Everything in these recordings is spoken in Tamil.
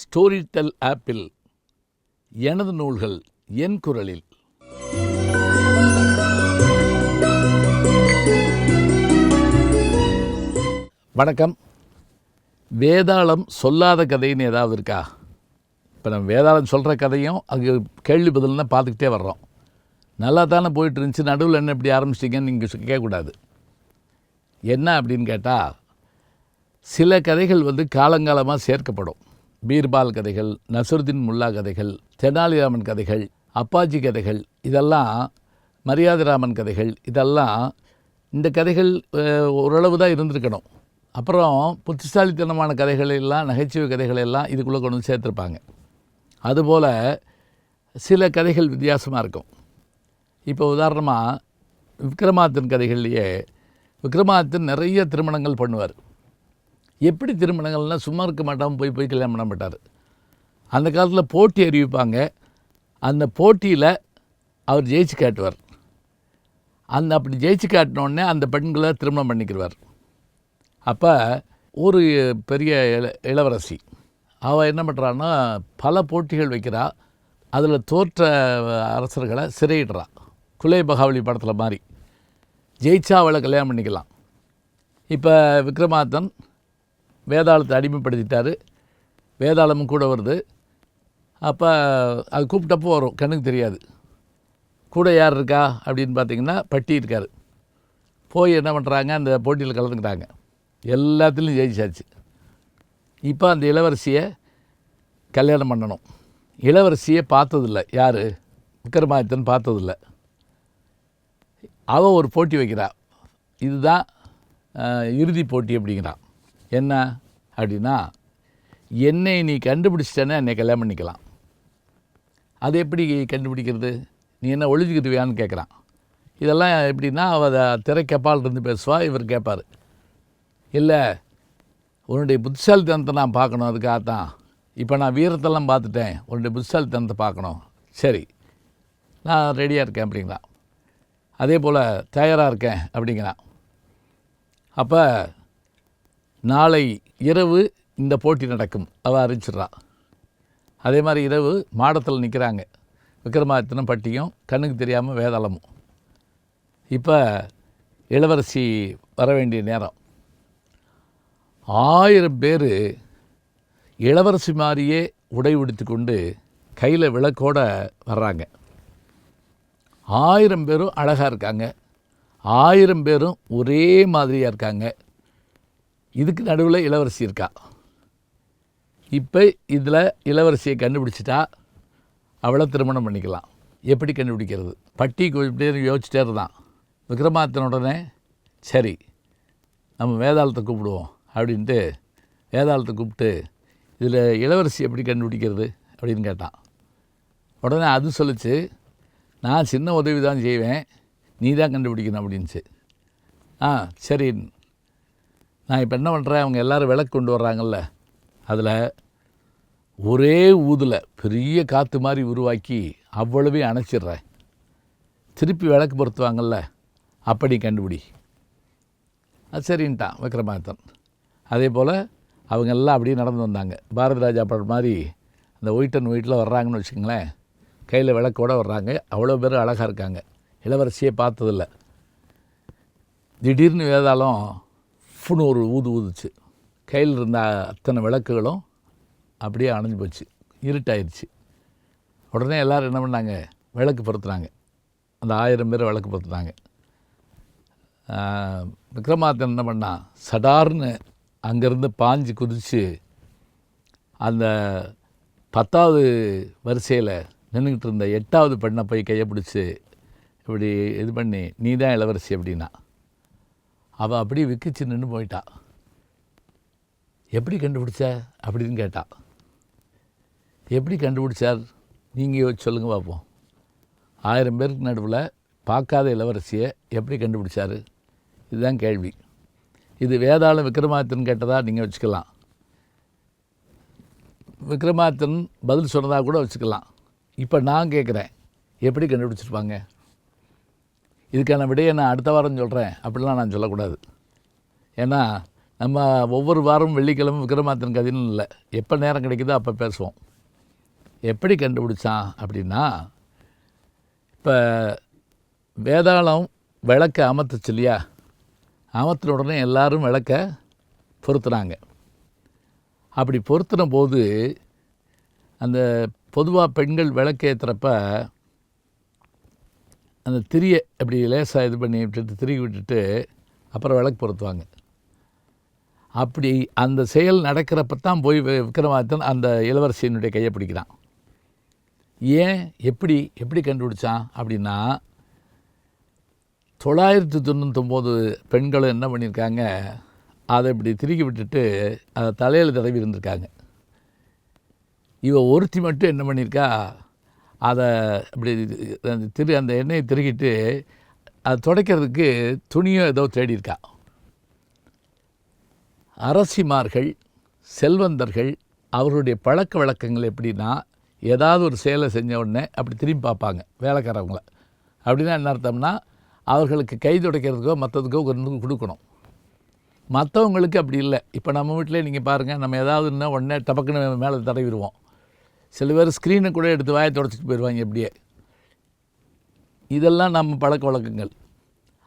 ஸ்டோரி டெல் ஆப்பில் எனது நூல்கள் என் குரலில். வணக்கம். வேதாளம் சொல்லாத கதைன்னு ஏதாவது இருக்கா? இப்போ நம்ம வேதாளம் சொல்கிற கதையும் அங்கே கேள்வி பதில்னா பார்த்துக்கிட்டே வர்றோம். நல்லா தானே போயிட்டு இருந்துச்சு. நடுவில் என்ன இப்படி ஆரம்பிச்சிட்டிங்கன்னு நீங்கள் கேட்கக்கூடாது என்ன அப்படின்னு கேட்டால் சில கதைகள் வந்து காலங்காலமாக சேர்க்கப்படும். பீர்பால் கதைகள் நசுருதீன் முல்லா கதைகள் தெனாலிராமன் கதைகள் அப்பாஜி கதைகள் இதெல்லாம் மரியாதைராமன் கதைகள் இதெல்லாம் இந்த கதைகள் ஓரளவு தான் இருந்திருக்கணும். அப்புறம் புத்திசாலித்தனமான கதைகள் எல்லாம் நகைச்சுவை கதைகள் எல்லாம் இதுக்குள்ளே கொண்டு வந்து சேர்த்துருப்பாங்க. அதுபோல் சில கதைகள் வித்தியாசமாக இருக்கும். இப்போ உதாரணமாக விக்ரமாதித்தன் கதைகள்லேயே விக்ரமாதித்தன் நிறைய திருமணங்கள் பண்ணுவார். எப்படி திருமணங்கள்னால் சும்மா இருக்க மாட்டாமல் போய் போய் கல்யாணம் பண்ண மாட்டார். அந்த காலத்தில் போட்டி அறிவிப்பாங்க. அந்த போட்டியில் அவர் ஜெயிச்சு காட்டுவார். அந்த அப்படி ஜெயிச்சு காட்டினோடனே அந்த பெண்களை திருமணம் பண்ணிக்கிடுவார் அப்போ ஒரு பெரிய இள இளவரசி அவள் என்ன பண்ணுறான்னா பல போட்டிகள் வைக்கிறா. அதில் தோற்ற அரசர்களை சிறையிடுறா. குலே பகாவலி படத்தில் மாதிரி ஜெயிச்சா அவளை கல்யாணம் பண்ணிக்கலாம். இப்போ விக்ரமாதன் வேதாளத்தை அடிமைப்படுத்திட்டாரு. வேதாளமும் கூட வருது. அப்போ அது கூப்பிட்டப்போ வரும் கண்ணுக்கு தெரியாது. கூட யார் இருக்கா? அப்படின்னு பார்த்தீங்கன்னா பட்டி இருக்கார். போய் என்ன பண்ணுறாங்க அந்த போட்டியில் கலந்துக்கிட்டாங்க. எல்லாத்துலேயும் ஜெயிச்சாச்சு. இப்போ அந்த இளவரசியை கல்யாணம் பண்ணணும். இளவரசியை பார்த்ததில்ல. யார்? விக்ரமாதித்தன் பார்த்ததில்ல. அவள் ஒரு போட்டி வைக்கிறா. இதுதான் இறுதி போட்டி அப்படிங்கிறான் என்ன அப்படின்னா என்னை நீ கண்டுபிடிச்சிட்டேன்னா என்னை கல்யாணம் பண்ணிக்கலாம். அது எப்படி கண்டுபிடிக்கிறது? நீ என்ன ஒழிஞ்சுக்கிட்டுவியான்னு கேட்குறான். இதெல்லாம் எப்படின்னா அவள் திரைக்கப்பால் இருந்து பேசுவா இவர் கேட்பார். இல்லை உன்னுடைய புத்திசாலித்தனத்தை நான் பார்க்கணும் அதுக்காக தான் இப்போ நான் வீரத்தெல்லாம் பார்த்துட்டேன் உன்னுடைய புத்திசாலித்தனத்தை பார்க்கணும். சரி நான் ரெடியாக இருக்கேன் அப்படிங்கிறான். அதே போல் தயாராக இருக்கேன் அப்படிங்கிறான். அப்போ நாளை இரவு இந்த போட்டி நடக்கும். அவள் அறிஞ்சிட்றா அதே மாதிரி இரவு மாடத்தில் நிற்கிறாங்க விக்ரமாதித்தனம் பட்டியும் கண்ணுக்கு தெரியாமல் வேதாளமும். இப்போ இளவரசி வர வேண்டிய நேரம். ஆயிரம் பேர் இளவரசி மாதிரியே உடை உடுத்தி கொண்டு கையில் விளக்கோட வர்றாங்க. ஆயிரம் பேரும் அழகாக இருக்காங்க. ஆயிரம் பேரும் ஒரே மாதிரியாக இருக்காங்க. இதுக்கு நடுவில் இளவரசி இருக்கா? இப்போ இதில் இளவரசியை கண்டுபிடிச்சிட்டா அவளை திருமணம் பண்ணிக்கலாம். எப்படி கண்டுபிடிக்கிறது? பட்டி இப்படியே யோசிச்சிட்டே இருந்தான். விக்ரமாதித்தன் உடனே சரி நம்ம வேதாளத்தை கூப்பிடுவோம் அப்படின்ட்டு வேதாளத்தை கூப்பிட்டு இதில் இளவரசி எப்படி கண்டுபிடிக்கிறது? அப்படின்னு கேட்டான். உடனே அது சொல்லிச்சு நான் சின்ன உதவி தான் செய்வேன் நீ தான் கண்டுபிடிக்கணும் அப்படின்ச்சு ஆ சரி நான் இப்போ என்ன பண்ணுறேன் அவங்க எல்லோரும் விளக்கு கொண்டு வர்றாங்கல்ல. அதில் ஒரே ஊதில் பெரிய காற்று மாதிரி உருவாக்கி அவ்வளவையும் அணைச்சிடுறேன். திருப்பி விளக்கு பொருத்துவாங்கள்ல அப்படி கண்டுபிடி. அது சரின்ட்டான் விக்ரமாதித்தன். அதே போல் அவங்க எல்லாம் அப்படியே நடந்து வந்தாங்க. பாரதிராஜா படம் மாதிரி அந்த ஒயிட் அண்ட் ஒயிட்டில் வர்றாங்கன்னு வச்சுங்களேன் கையில் விளக்கோட வர்றாங்க. அவ்வளோ பேர் அழகாக இருக்காங்க. இளவரசியே பார்த்ததில்ல. திடீர்னு வேதாளம் ஃபுன்னு ஒரு ஊது ஊதுச்சு. கையில் இருந்த அத்தனை விளக்குகளும் அப்படியே அணைஞ்சு போச்சு. இருட்டாயிருச்சு. உடனே எல்லோரும் என்ன பண்ணாங்க? விளக்கு பொருத்துனாங்க அந்த ஆயிரம் பேர் விளக்கு பொருத்துனாங்க விக்ரமாதன் என்ன பண்ணான் சடார்னு அங்கேருந்து பாஞ்சு குதித்து அந்த பத்தாவது வரிசையில் நின்றுக்கிட்டு இருந்த எட்டாவது பெண்ணை போய் கையை பிடிச்சி இப்படி இது பண்ணி நீ தான் இளவரசி அப்படின்னா. அவள் அப்படியே விக்கிச்சு நின்று போயிட்டா. எப்படி கண்டுபிடிச்ச? அப்படின்னு கேட்டா. எப்படி கண்டுபிடிச்சார்? நீங்கள் யோசிச்சு சொல்லுங்கள் பார்ப்போம் ஆயிரம் பேருக்கு நடுவில் பார்க்காத இளவரசியை எப்படி கண்டுபிடிச்சாரு? இதுதான் கேள்வி. இது வேதாளம் விக்ரமாதித்தன் கேட்டதா நீங்கள் வச்சுக்கலாம். விக்ரமாதித்தன் பதில் சொன்னதாக கூட வச்சுக்கலாம். இப்போ நான் கேட்குறேன் எப்படி கண்டுபிடிச்சிருப்பாங்க? இதுக்கான விடையை நான் அடுத்த வாரம் சொல்கிறேன் அப்படிலாம் நான் சொல்லக்கூடாது. ஏன்னா நம்ம ஒவ்வொரு வாரம் வெள்ளிக்கிழமை விக்ரமாத்தன் கதைன்னு இல்லை. எப்போ நேரம் கிடைக்குதோ அப்போ பேசுவோம். எப்படி கண்டுபிடிச்சான் அப்படின்னா இப்போ வேதாளம் விளக்க அமர்த்துச்சு இல்லையா? அமர்த்தின உடனே எல்லாரும் விளக்க பொருத்துனாங்க. அப்படி பொருத்தின போது அந்த பொதுவாக பெண்கள் விளக்கேற்றுறப்ப அந்த திரியை அப்படி லேசாக இது பண்ணி விட்டுட்டு திருகி விட்டுட்டு அப்புறம் விளக்கு பொருத்துவாங்க. அப்படி அந்த செயல் நடக்கிறப்ப தான் போய் விக்ரமாதித்தன் அந்த இளவரசியினுடைய கையை பிடிக்கிறான். ஏன்? எப்படி? எப்படி கண்டுபிடிச்சான்? அப்படின்னா தொள்ளாயிரத்தி தொண்ணூத்தொம்போது பெண்களும் என்ன பண்ணியிருக்காங்க? அதை இப்படி திருகி விட்டுட்டு அதை தலையில் தடவி இருந்திருக்காங்க. இவ ஒருத்தி மட்டும் என்ன பண்ணியிருக்கா? அதை அப்படி அந்த திரு அந்த எண்ணெயை திருகிட்டு அதை துடைக்கிறதுக்கு துணியோ ஏதோ தேடியிருக்கா. அரசிமார்கள் செல்வந்தர்கள் அவர்களுடைய பழக்க வழக்கங்கள் எப்படின்னா ஏதாவது ஒரு செயலை செஞ்ச உடனே அப்படி திரும்பி பார்ப்பாங்க வேலைக்காரவங்கள. அப்படின்னா என்ன அர்த்தம்னா அவர்களுக்கு கை துடைக்கிறதுக்கோ மற்றதுக்கோ கொண்டு கொடுக்கணும். மற்றவங்களுக்கு அப்படி இல்லை. இப்போ நம்ம வீட்டிலே நீங்கள் பாருங்கள் நம்ம ஏதாவதுன்னா உடனே டபக்குன்னு மேலே தடவிடுவோம். சில பேர் ஸ்க்ரீனை கூட எடுத்து வாயை தொடச்சிட்டு போயிடுவாங்க எப்படியே இதெல்லாம் நம்ம பழக்க வழக்கங்கள்.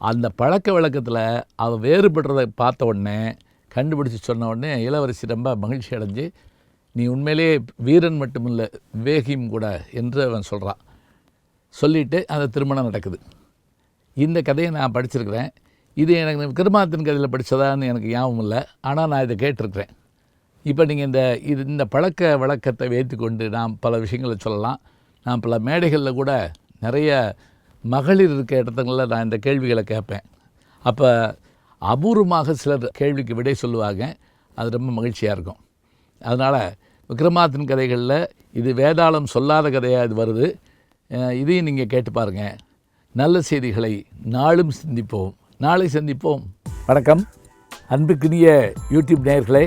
அந்த பழக்க வழக்கத்தில் அவள் வேறுபடுறதை பார்த்த உடனே கண்டுபிடிச்சி சொன்ன உடனே இளவரசி ரொம்ப மகிழ்ச்சி அடைஞ்சு நீ உண்மையிலே வீரன் மட்டுமில்லை விவேகியும் கூட என்று அவன் சொல்கிறான் சொல்லிவிட்டு அந்த திருமணம் நடக்குது. இந்த கதையை நான் படிச்சிருக்கிறேன். இது எனக்கு கிருமாத்தின் கதையில் படித்ததான்னு எனக்கு ஞாபகம் இல்லை ஆனால் நான் இதை கேட்டிருக்கிறேன். இப்போ நீங்கள் இந்த இது இந்த பழக்க வழக்கத்தை வைத்துக்கொண்டு நாம் பல விஷயங்களை சொல்லலாம். நான் பல மேடைகளில் கூட நிறைய மகளிர் இருக்க இடத்துங்களில் நான் இந்த கேள்விகளை கேட்பேன். அப்போ அபூர்வமாக சிலர் கேள்விக்கு விடை சொல்லுவாங்க. அது ரொம்ப மகிழ்ச்சியாக இருக்கும். அதனால் விக்ரமாதின் கதைகளில் இது வேதாளம் சொல்லாத கதையாக இது வருது. இதையும் நீங்கள் கேட்டு பாருங்கள் நல்ல செய்திகளை நாளும் சிந்திப்போம். நாளை சந்திப்போம். வணக்கம். அன்புக்குரிய யூடியூப் நேயர்களே